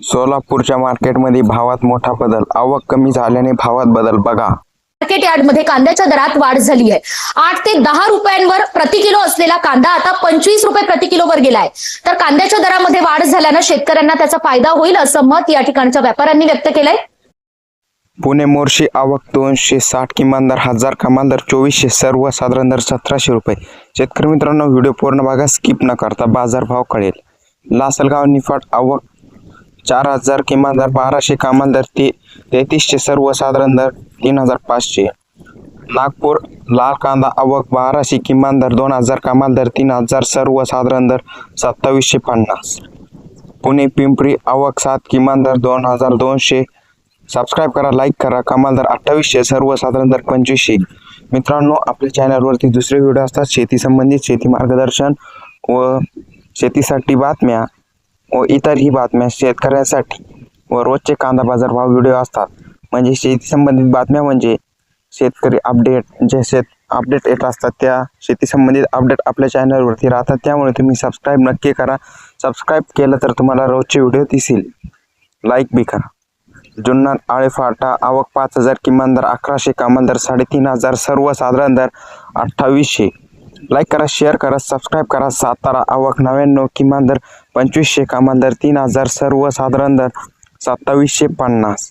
सोलापूरच्या मार्केटमध्ये भावात मोठा बदल आवक कमी झाल्याने भावात बदल बघा. मार्केट यार्डमध्ये कांद्याच्या दरात वाढ झाली आहे. आठ ते दहा रुपयांवर प्रति किलो असलेला कांदा आता पंचवीस रुपये प्रति किलोवर गेलाय. तर कांद्याच्या दरामध्ये वाढ झाल्यानं शेतकऱ्यांना त्याचा फायदा होईल असं मत या ठिकाणच्या व्यापाऱ्यांनी व्यक्त केलंय. पुणे मोर्शी आवक दोनशे साठ किमान दर हजार कमाल दर चोवीसशे सर्वसाधारण दर सतराशे रुपये. शेतकरी मित्रांनो व्हिडिओ पूर्ण बघा स्किप न करता बाजारभाव कळेल. लासलगाव निफाड आवक चार हजार किमान दर बाराशे कमाल दर ते तेहतीसशे सर्वसाधारण दर तीन हजार पाचशे. नागपूर लाल कांदा आवक बाराशे किमान दर दोन हजार कमाल दर तीन हजार सर्वसाधारण दर सत्तावीसशे पन्नास. पुणे पिंपरी आवक सात किमान दर दोन हजार दोनशे. सबस्क्राईब करा लाईक करा कमाल दर अठ्ठावीसशे सर्वसाधारण दर पंचवीसशे. मित्रांनो आपल्या चॅनलवरती दुसरे व्हिडिओ असतात शेती संबंधित शेती मार्गदर्शन व शेतीसाठी बातम्या. व इतरही बातम्या शेतकऱ्यांसाठी व रोजचे कांदा बाजार भाव व्हिडिओ असतात. म्हणजे शेती संबंधित बातम्या म्हणजे शेतकरी अपडेट जे शेत अपडेट येत असतात त्या शेती संबंधित अपडेट आपल्या चॅनलवरती राहतात. त्यामुळे तुम्ही सबस्क्राईब नक्की करा. सबस्क्राईब केलं तर तुम्हाला रोजचे व्हिडिओ दिसेल. लाईक बी करा. जुन्नर आळेफाटा आवक पाच हजार किमान दर अकराशे कमाल दर साडेतीन हजार सर्वसाधारण दर अठ्ठावीसशे. लाईक करा शेअर करा सबस्क्राईब करा. सातारा आवक नव्याण्णव किमान दर पंचवीसशे कमाल दर तीन हजार सर्वसाधारण दर सत्तावीसशे पन्नास.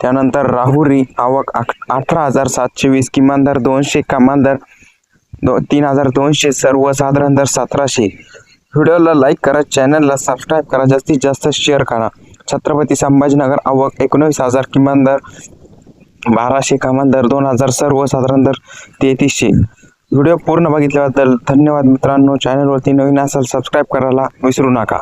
त्यानंतर राहुरी आवक अठरा हजार सातशे वीस किमान दर दोनशे कमाल दर दो तीन हजार दोनशे सर्वसाधारण दर सतराशे. व्हिडिओला लाईक करा चॅनलला सबस्क्राईब करा जास्तीत जास्त शेअर करा. छत्रपती संभाजीनगर आवक एकोणवीस हजार किमान दर बाराशे कमाल दर दोन हजार सर्वसाधारण दर तेहतीसशे. व्हिडिओ पूर्ण बघितल्याबद्दल धन्यवाद मित्रांनो. चॅनलवरती नवीन असाल सबस्क्राईब करायला विसरू नका.